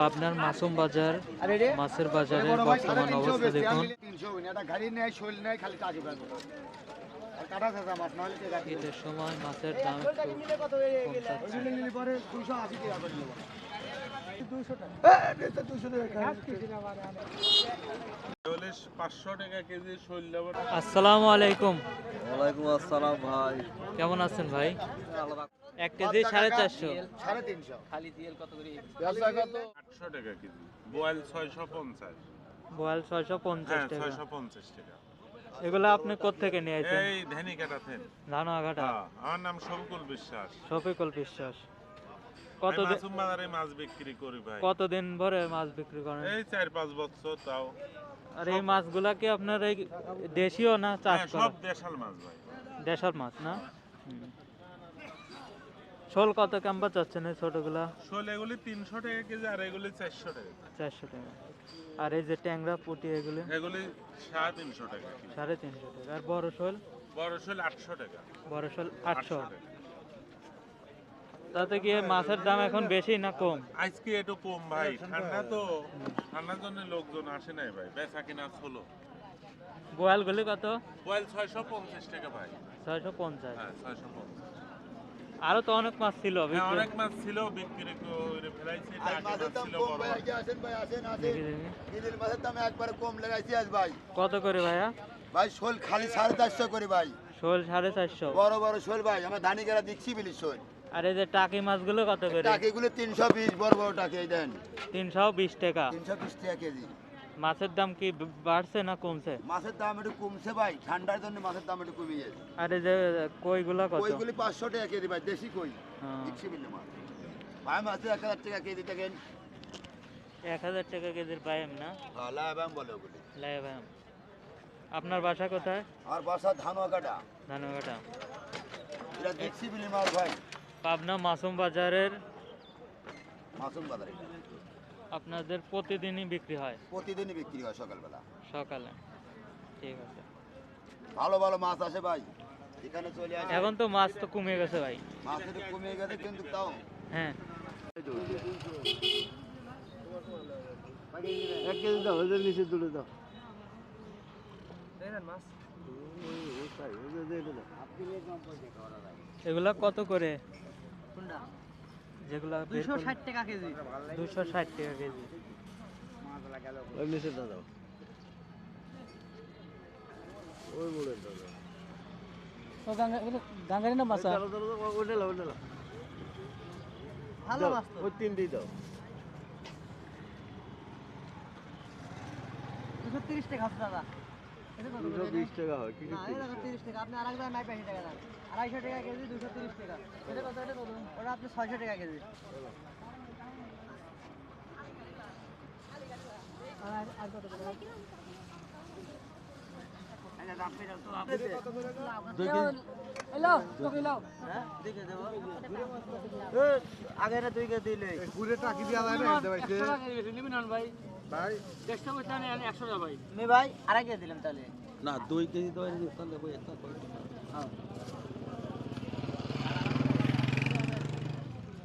আপনার মাসুম বাজার মাছের বাজারের বর্তমান অবস্থা দেখুন। ঈদের সময় মাছের দাম দুশো কম চল্লিশ পাঁচশো টাকা কেজি শৈল আসসালামু আলাইকুম। ওয়ালাইকুম আসসালাম ভাই। কেমন আছেন ভাই? এক কেজি সাড়ে চারশো। আটশো টাকা কেজি। বোয়াল ছয়শো পঞ্চাশ। বোয়াল ছয়শো পঞ্চাশ হ্যাঁ টাকা। ছয়শো পঞ্চাশ টাকা। এগুলো আপনি কোথেকে নিয়েছেন এই ধানি কাটাতেন ধানোয়াঘাটা হ্যাঁ, আমার নাম শঙ্কুল বিশ্বাস। শফিকুল বিশ্বাস। কত মাসুম বাজারে মাছ বিক্রি করি ভাই। কতদিন ভরে মাছ বিক্রি করেন? এই চার পাঁচ বছর তাও। আর এই মাছগুলা কি আপনার এই দেশীয় না চাষ হ্যাঁ, করা? সব দেশাল মাছ ভাই। দেশাল মাছ না? শোল কত কাম্বা চাচ্ছেন এই ছোটগুলা? শোল এগুলি তিনশো টাকা কেজি আর এগুলি চারশো টাকা চারশো টাকা। আর এই যে ট্যাংরা পুটি এগুলো? এগুলি সাড়ে তিনশো টাকা। সাড়ে তিনশো টাকা। আর বড় শোল? বড় শোল আটশো টাকা। বড় শোল আটশো টাকা। তাতে কি মাছের দাম এখন বেশি না কম? আজকে একটু কম ভাই ঠান্ডা তো ঠান্ডার জন্য লোকজন আসে নাই ভাই বেচা কিনা হলো গোয়ালগুলি কত? বয়েল ছয়শো পঞ্চাশ টাকা ভাই। ছয়শো পঞ্চাশ। হ্যাঁ ছয়শো পঞ্চাশ। আরও তো অনেক মাছ ছিল হ্যাঁ অনেক মাছ ছিল বিক্রি করে ফেলাইছি মাছের দাম একবারে কম লাগাইছি আজ ভাই। কত করে ভাইয়া? ভাই শোল খালি সাড়ে চারশো করে ভাই। শোল সাড়ে চারশো। বড় বড় শোল ভাই আমার ধানি গেরা দিচ্ছি বিলি শোল। আর এই যে টাকি মাছগুলো কত করে? টাকিগুলো তিনশো বিশ বড় বড় টাকি এই দেন। তিনশো বিশ টাকা। তিনশো বিশ টাকা কেজি। মাছের দাম কি বাড়ছে না কমছে? মাছের দাম একটু কমছে ভাই ঠান্ডার জন্য মাছের দাম একটু কমে গেছে। আর এই যে কইগুলা কত? কইগুলি পাঁচশো টাকা কেজি ভাই দেশি কই। হ্যাঁ। দিচ্ছি মাছ। ভাই মাছ এক হাজার টাকা কেজি দেখেন। এক হাজার টাকা কেজির পাইম না? লাভ বলে ওগুলি। লাইভ আম। আপনার বাসা কোথায়? আর বাসা ধানুয়া কাটা ধানঘাটা এটা দিচ্ছি বিলি মাছ ভাই। পাবনা মাসুম বাজারের মাসুম বাজারে আপনাদের প্রতিদিনই বিক্রি হয় প্রতিদিনই বিক্রি হয় সকালবেলা সকালে ঠিক আছে ভালো ভালো মাছ আসে ভাই এখানে চলে আসে এখন তো মাছ তো কমে গেছে ভাই মাছ তো কমে গেছে কিন্তু তাও হ্যাঁ এক কেজি দাও ওদের নিচে তুলে দাও মাছ এগুলা কত করে যেগুলা দুশো ষাট টাকা কেজি। দুশো ষাট টাকা কেজি। ওই নিচে দাও ওই বলে দাও গাঙ্গারি না মাছ লাও ওটা লাও ভালো মাছ তো ওই তিনটেই দাও। দুশো তিরিশ টাকা আছে দাদা। দুশো বিশ টাকা হয় কি না তিরিশ টাকা। আপনি আরেক নাই টাকা দাম আড়াইশো টাকা কেজি দুশো তিরিশ টাকা। এটা কত? এটা কত ওটা আপনি ছয়শো টাকা কেজি। আর কত লাও হ্যাঁ দেবো। আগে দুই কে দিলে পুরে টাকি দিয়া ভাই। ভাই? ভাই পয়সা নেন একশো টাকা ভাই। আমি ভাই আড়াই কে দিলাম তাহলে। না দুই কেজি তো তাহলে ওই একটা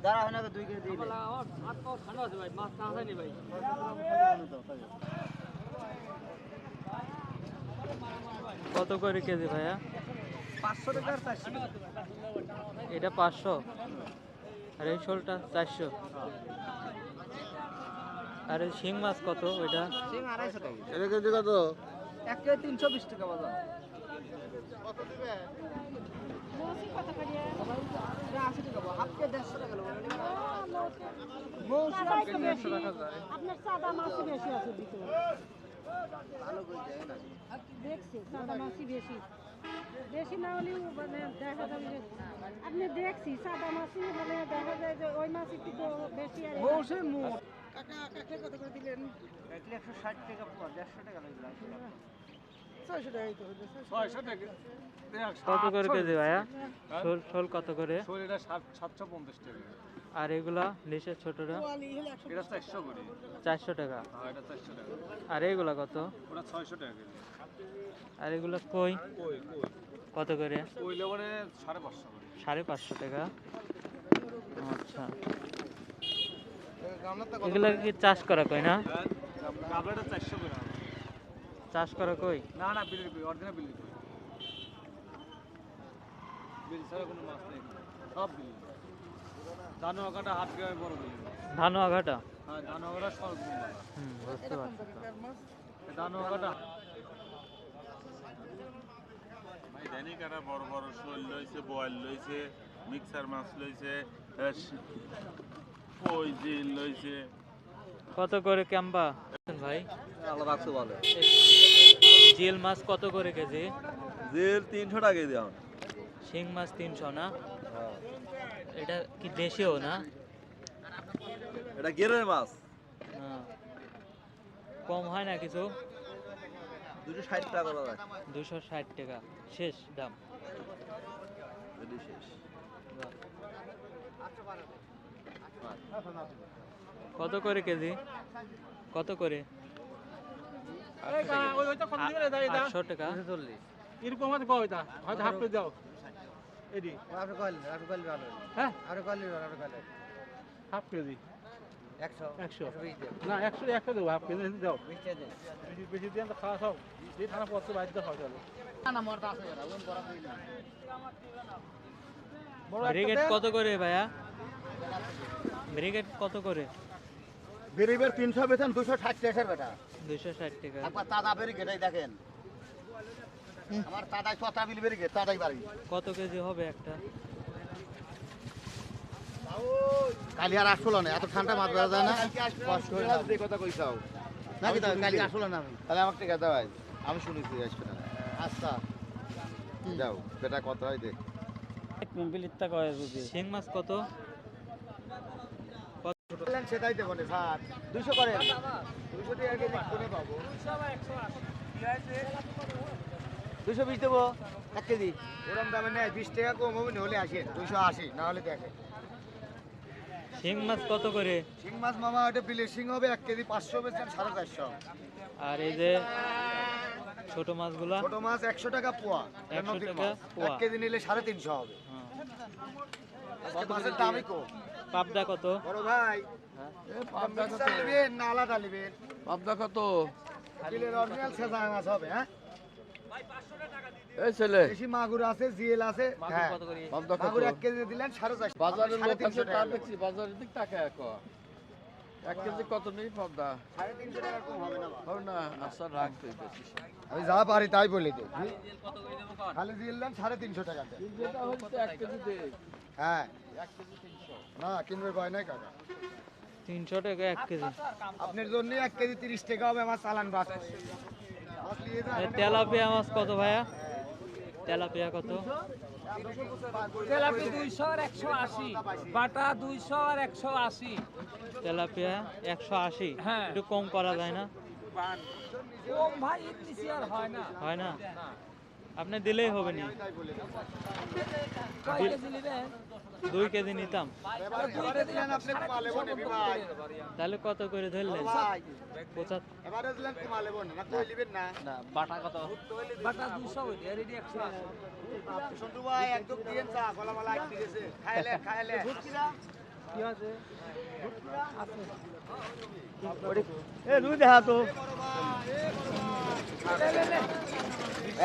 দাঁড়া হয় না দুই কেজি দিলে কত করে কেজি ভাইয়া? পাঁচশো টাকা চারশো। এটা পাঁচশো। আর এই শোলটা চারশো। আর শিং মাছ কত ওইটা? সিং আড়াইশো টাকা। এটা কেজি কত? এক কেজি তিনশো বিশ টাকা বাজার। কেজি দেড়শো আপনার সাদা মাছই বেশি আছে ভিতরে। দেখছি সাদা মাছই বেশি। বেশি না হলেও মানে দেখা যাবে যে আপনি দেখছি সাদা মাছই মানে দেখা যায় যে ওই মাছ একটু তো বেশি আর। কাকা কত করে দিলেন? দেখলে একশো ষাট টাকা পাওয়া, দেড়শো টাকা লাগবে। ছয়শো টাকাই তো হইল ছয়শো টাকা। কত করে কেজি ভাইয়া? শোল শোল কত করে? সাতশো পঞ্চাশ টাকা। আর এগুলা এটা চারশো করে। চারশো টাকা। হ্যাঁ এটা চারশো টাকা। আর এইগুলা কত? ওটা ছয়শো টাকা আর এগুলা কই? কত করে? কই লেবারে সাড়ে পাঁচশো করে। সাড়ে পাঁচশো টাকা। আচ্ছা। এগুলা কি চাষ করা কই না? চাষ করা কই? না না বিলি কই অরিজিনাল বিলি কই। বিলি ছাড়া কোনো মাছ নেই সব বিলি। ধান আঁকাটা হাত গায়ে বড় বিলি। ধানো আঘাটা হ্যাঁ ধান আঁকাটা সব বিলি। হুম বুঝতে পারছি। ধান আঁকাটা ভাই জানি কারা? বড় বড় শোল লইছে বোয়াল লইছে মিক্সার মাছ লইছে কই জিল লইছে কত করে ক্যাম্বা? ভাই? আল্লাহ রাখতে বলে। জিল মাছ কত করে কেজি? জেল তিনশো টাকা কেজি এখন। শিং মাছ তিনশো না? এটা কি দেশীয় না? এটা গেরের মাছ। হ্যাঁ। কম হয় না কিছু? দুশো ষাট টাকা দুশো ষাট টাকা। শেষ দাম। শেষ। কত করে কেজি? কত করে? আটশো টাকা। চল্লিশ। এরকম আছে কয় এটা? হয়তো হাফ করে দাও। এডি ভালো। হ্যাঁ? Half KG. না একশো একশো দেবো হাফ কেজি দাও। বিশ বেশি দিয়ে তো খাওয়া সব। এই থানা পড়তে বাড়িতে খাওয়া চলো। ব্রিগেড কত করে ভাইয়া? ব্রিগেড কত করে? বেরিবের তিনশো বেতন দুশো ষাট টাকার বেটা। দুশো ষাট টাকা। একবার তাজা বেরিগেট এই দেখেন। আমার তাদাই ছটা বিল বেরিগেট তাদাই বাড়ি। কত কেজি হবে একটা? কালি আর আসলো না এত ঠান্ডা মাছ বেড়া যায় না। কষ্ট হয়ে যাবে। কথা কইছাও। নাকি তো কালি আসলো না আমি? তাহলে আমাকে টিকা দাও আজ। আমি শুনেছি আসবে না আচ্ছা। যাও বেটা কত হয় দেখ শিং মাছ কত? সেটাই দেবো না স্যার। দুশো করে দুশো টাকা কেজি করে পাবো। দুশো বিশ দেবো এক কেজি। ওরম দামে নেয় বিশ টাকা কম হবে না হলে আসেন দুশো আশি না হলে দেখেন শিং মাছ কত করে? শিং মাছ মামা ওটা বিলের শিং হবে এক কেজি পাঁচশো বেচেন সাড়ে চারশো। আর এই যে ছোট মাছগুলা? ছোট মাছ একশো টাকা পোয়া এটা 100 নদীর টাকা পোয়া। এক কেজি নিলে সাড়ে তিনশো হবে। হ্যাঁ। মাছের দামই কম। পাবদা কত? বড় ভাই মিক্সার নেবেন না আলাদা নেবেন পাবদা কত? বিলের অরিজিনাল সেজা মাছ হবে এই ছেলে। দেশি মাগুর আছে জিএল আছে। পাবদা কত? এক কেজি দিলেন সাড়ে চারশো। বাজারের লোক আছে টাকা। দেখছি বাজারের দিক টাকা এক। এক কেজি কত নেই পাবদা? সাড়ে তিনশো টাকা কম হবে না হবে না আচ্ছা রাখ তুই আমি যা পারি তাই বলে দিই। খালি জিএল দেন সাড়ে তিনশো টাকা এক কেজি দে হ্যাঁ। এক কেজি তিনশো। না কিনবে ভয় নাই কাকা? তিনশো টাকা এক কেজি। আপনার জন্য এক কেজি তিরিশ টাকা হবে আমার চালান বাস। তেলাপিয়া মাছ কত ভাইয়া? তেলাপিয়া কত? তেলাপি দুইশো আর একশো আশি। বাটা দুইশো আর একশো আশি। তেলাপিয়া একশো আশি? হ্যাঁ। একটু কম করা যায় না? কম ভাই নিচে আর হয় না। হয় না? আপনি দিলেই হবে না। দুই কেজি নিতাম। তাহলে কত করে ধরলেন? বাটা দুইশো একশো আশি সন্টু ভাই একদম দিয়েন চা গলা মালা এক দিয়েছে খাইলে। খাইলে আছে? এ রুই দেখা তো।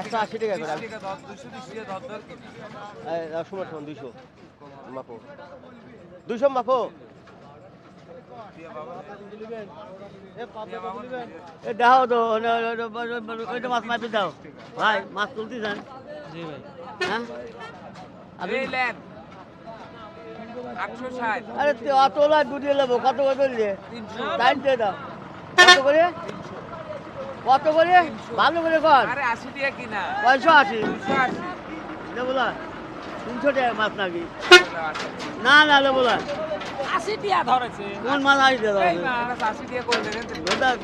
একশো আশি টাকা করে। সমর্থন দুইশো। মাপো। দুইশো মাপো। এ তো ওইটা মাছ মাপি দাও। ভাই মাছ তুলতে যান জি ভাই। হ্যাঁ? আপনি আরে অত লাখ দুটিয়ে নেব কত করে বললি টাইম দিয়ে দাও। কত করে? কত করে? ভালো করে কর। পয়সা আশি না তিনশো টাকা মাছ নাকি? না না নেব না আশি টাকা ধরেছে। কোন মাছ দাও এই মাছ আশি টাকা করে দেবেন মাছ